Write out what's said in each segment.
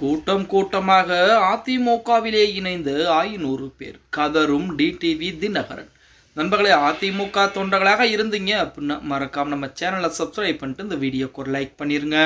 கூட்டம் கூட்டமாக அதிமுகவிலே இணைந்து ஐநூறு பேர் கதரும் டிடிவி தினகரன். நண்பர்களே அதிமுக தொண்டர்களாக இருந்தீங்க அப்படின்னா மறக்காம நம்ம சேனலை சப்ஸ்கிரைப் பண்ணிட்டு இந்த வீடியோக்கு ஒரு லைக் பண்ணிருங்க.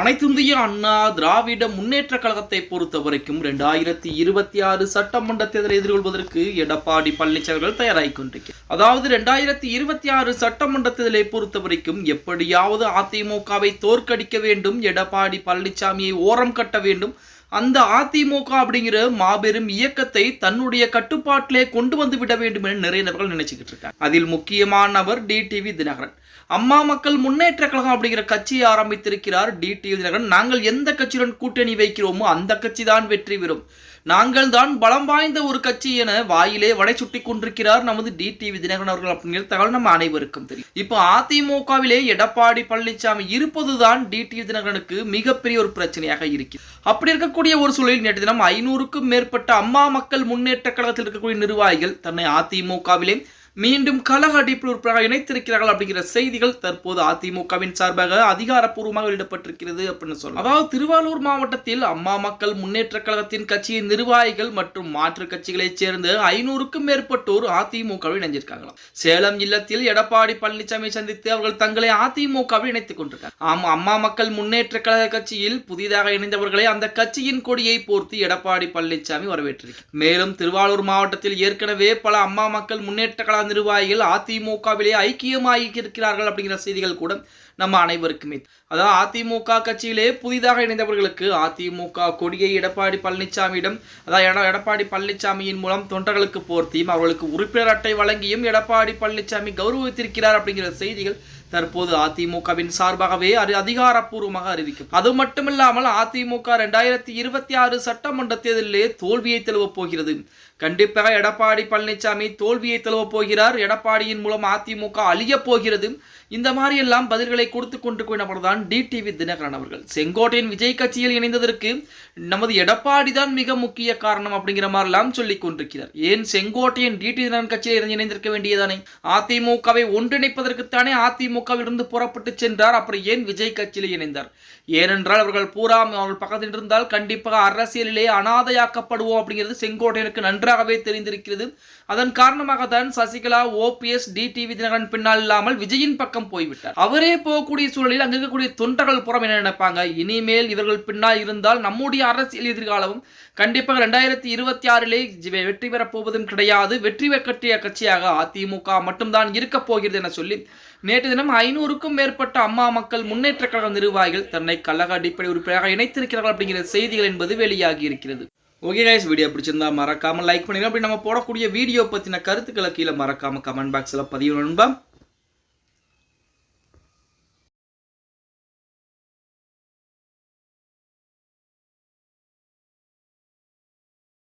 அனைத்து இந்திய அண்ணா திராவிட முன்னேற்ற கழகத்தை பொறுத்த வரைக்கும் ரெண்டாயிரத்தி இருபத்தி ஆறு சட்டமன்ற தேர்தலை எதிர்கொள்வதற்கு எடப்பாடி பழனிசாமிகள் தயாராகி கொண்டிருக்கிறார். அதாவது ரெண்டாயிரத்தி இருபத்தி ஆறு சட்டமன்ற தேர்தலை பொறுத்த வரைக்கும் எப்படியாவது அதிமுகவை தோற்கடிக்க வேண்டும் எடப்பாடி பழனிசாமியை ஓரம் கட்ட வேண்டும். அந்த அதிமுக அப்படிங்கிற மாபெரும் இயக்கத்தை தன்னுடைய கட்டுப்பாட்டிலே கொண்டு வந்து விட வேண்டும் என நிறைய நபர்கள் நினைச்சுக்கிட்டு இருக்காங்க. அதில் முக்கியமான நபர் டிடிவி தினகரன். அம்மா மக்கள் முன்னேற்ற கழகம் அப்படிங்கிற கட்சியை ஆரம்பித்திருக்கிறார் டிடிவி தினகரன். நாங்கள் எந்த கட்சியுடன் கூட்டணி வைக்கிறோமோ அந்த கட்சி தான் வெற்றி பெறும். நாங்கள் தான் பலம் வாய்ந்த ஒரு கட்சி என வாயிலே வடை சுட்டி கொண்டிருக்கிறார் நமது டிடிவி தினகரன் அவர்கள் அப்படிங்கிற தகவல் நம்ம அனைவருக்கும் தெரியும். இப்போ அதிமுகவிலே எடப்பாடி பழனிசாமி இருப்பதுதான் டிடிவி தினகரனுக்கு மிகப்பெரிய ஒரு பிரச்சனையாக இருக்கு அப்படி இருக்கக்கூடிய ஒரு சூழலில் நேற்று தினம் ஐநூறுக்கும் மேற்பட்ட அம்மா மக்கள் முன்னேற்ற கழகத்தில் இருக்கக்கூடிய நிர்வாகிகள் தன்னை அதிமுகவிலே மீண்டும் கழக அடிப்படை இணைத்திருக்கிறார்கள் அப்படிங்கிற செய்திகள் தற்போது அதிமுகவின் சார்பாக அதிகாரப்பூர்வமாக வெளியிடப்பட்டிருக்கிறது அப்படின்னு சொல்லலாம். அதாவது திருவாரூர் மாவட்டத்தில் அம்மா மக்கள் முன்னேற்ற கழகத்தின் கட்சியின் நிர்வாகிகள் மற்றும் மாற்று கட்சிகளைச் சேர்ந்து ஐநூறுக்கும் மேற்பட்டோர் அதிமுகவில் இணைஞ்சிருக்காங்களாம். சேலம் இல்லத்தில் எடப்பாடி பழனிசாமி சந்தித்து அவர்கள் தங்களை அதிமுகவில் இணைத்துக் கொண்டிருக்காங்க. ஆமா அம்மா மக்கள் முன்னேற்ற கழக கட்சியில் புதிதாக இணைந்தவர்களை அந்த கட்சியின் கொடியை போர்த்தி எடப்பாடி பழனிசாமி வரவேற்றிருக்கிறார் மேலும் திருவாரூர் மாவட்டத்தில் ஏற்கனவே பல அம்மா மக்கள் முன்னேற்ற கழக நிர்வாகிகள் அதிமுகவிலே ஐக்கியமாகி இருக்கிறார்கள் அப்படிங்கிற செய்திகள் கூட நம்ம அனைவருக்குமே. அதாவது அதிமுக கட்சியிலே புதிதாக இணைந்தவர்களுக்கு அதிமுக கொடியை எடப்பாடி பழனிசாமியிடம் அதாவது எடப்பாடி பழனிசாமியின் மூலம் தொண்டர்களுக்கு போர்த்தியும் அவர்களுக்கு உறுப்பினர் அட்டை வழங்கியும் எடப்பாடி பழனிசாமி கௌரவித்திருக்கிறார் அப்படிங்கிற செய்திகள் தற்போது அதிமுகவின் சார்பாகவே அறி அதிகாரப்பூர்வமாக அறிவிக்கும். அது மட்டுமில்லாமல் அதிமுக இரண்டாயிரத்தி இருபத்தி ஆறு சட்டமன்ற தேர்தலிலே தோல்வியை தழுவப் போகிறது. கண்டிப்பாக எடப்பாடி பழனிசாமி தோல்வியை தழுவப் போகிறார். எடப்பாடியின் மூலம் அதிமுக அழியப் போகிறது. இந்த மாதிரி எல்லாம் பதில்களை கொடுத்து கொண்டு கொண்டவர்தான் டிடிவி தினகரன் அவர்கள். செங்கோட்டையின் விஜய் கட்சியில் இணைந்ததற்கு நமது எடப்பாடி தான் மிக முக்கிய காரணம் அப்படிங்கிற மாதிரிலாம் சொல்லிக் கொண்டிருக்கிறார். ஏன் செங்கோட்டையின் டிடி தினகரன் கட்சியில் இணைந்திருக்க வேண்டியதானே? அதிமுகவை ஒன்றிணைப்பதற்குத்தானே அதிமுக திமுகவிலிருந்து புறப்பட்டு சென்றார். அப்புறம் ஏன் விஜய் கட்சியில் இணைந்தார்? ஏனென்றால் அவர்கள் பூரா அவர்கள் பக்கத்தில் இருந்தால் கண்டிப்பாக அரசியலிலே அனாதையாக்கப்படுவோம் அப்படிங்கிறது செங்கோட்டையனுக்கு நன்றாகவே தெரிந்திருக்கிறது. அதன் காரணமாக தான் சசிகலா ஓபிஎஸ் டிடிவி தினகரன் பின்னால் இல்லாமல் விஜயின் பக்கம் போய்விட்டார். அவரே போகக்கூடிய சூழலில் அங்க இருக்கக்கூடிய தொண்டர்கள் புறம் என்ன நினைப்பாங்க? இனிமேல் இவர்கள் பின்னால் இருந்தால் நம்முடைய அரசியல் எதிர்காலமும் கண்டிப்பாக ரெண்டாயிரத்தி இருபத்தி ஆறிலே வெற்றி பெறப் போவதும் கிடையாது. வெற்றி கட்டிய கட்சியாக அதிமுக மட்டும்தான் இருக்கப் போகிறது என சொல்லி நேற்று தினம் ஐநூறுக்கும் மேற்பட்ட அம்மா மக்கள் முன்னேற்ற கழக நிர்வாகிகள் தன்னை கழக அடிப்படை உறுப்பினராக இணைத்திருக்கிறார்கள் அப்படிங்கிற செய்திகள் என்பது வெளியாகி இருக்கிறது. ஓகே கைஸ் வீடியோ பிடிச்சிருந்தா மறக்காம லைக் பண்ணுங்க அப்படி நம்ம போடக்கூடிய வீடியோ பத்தின கருத்துக்களை கீழே மறக்காம கமெண்ட் பாக்ஸ்ல பதிவு நண்பா.